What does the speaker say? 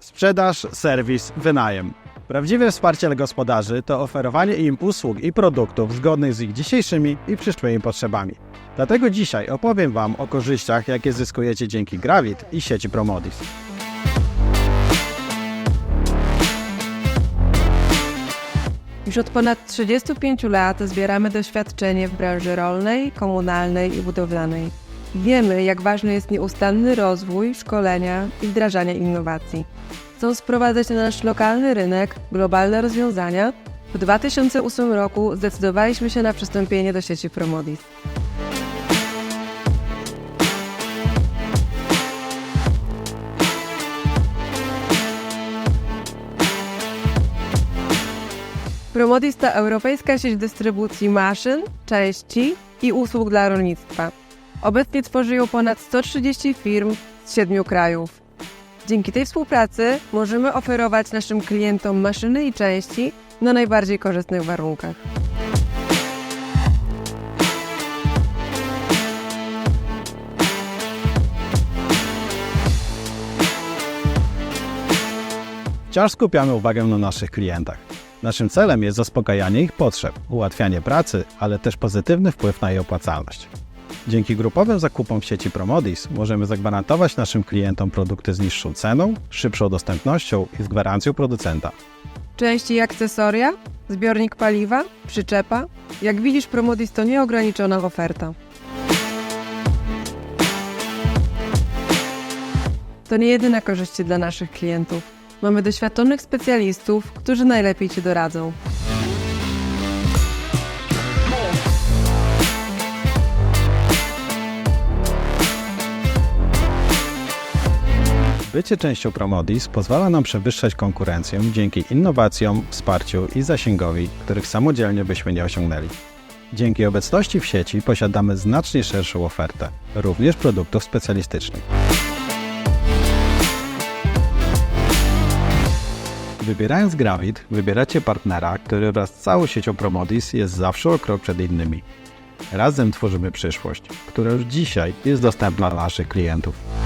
Sprzedaż, serwis, wynajem. Prawdziwe wsparcie gospodarzy to oferowanie im usług i produktów zgodnych z ich dzisiejszymi i przyszłymi potrzebami. Dlatego dzisiaj opowiem Wam o korzyściach, jakie zyskujecie dzięki Gravit i sieci Promodis. Już od ponad 35 lat zbieramy doświadczenie w branży rolnej, komunalnej i budowlanej. Wiemy, jak ważny jest nieustanny rozwój, szkolenia i wdrażanie innowacji. Chcąc sprowadzać na nasz lokalny rynek globalne rozwiązania, w 2008 roku zdecydowaliśmy się na przystąpienie do sieci Promodis. Promodis to europejska sieć dystrybucji maszyn, części i usług dla rolnictwa. Obecnie tworzy ją ponad 130 firm z 7 krajów. Dzięki tej współpracy możemy oferować naszym klientom maszyny i części na najbardziej korzystnych warunkach. Wciąż skupiamy uwagę na naszych klientach. Naszym celem jest zaspokajanie ich potrzeb, ułatwianie pracy, ale też pozytywny wpływ na jej opłacalność. Dzięki grupowym zakupom w sieci Promodis możemy zagwarantować naszym klientom produkty z niższą ceną, szybszą dostępnością i z gwarancją producenta. Części i akcesoria, zbiornik paliwa, przyczepa. Jak widzisz, Promodis to nieograniczona oferta. To nie jedyne korzyści dla naszych klientów. Mamy doświadczonych specjalistów, którzy najlepiej Ci doradzą. Bycie częścią Promodis pozwala nam przewyższać konkurencję dzięki innowacjom, wsparciu i zasięgowi, których samodzielnie byśmy nie osiągnęli. Dzięki obecności w sieci posiadamy znacznie szerszą ofertę, również produktów specjalistycznych. Wybierając Gravit, wybieracie partnera, który wraz z całą siecią Promodis jest zawsze o krok przed innymi. Razem tworzymy przyszłość, która już dzisiaj jest dostępna dla naszych klientów.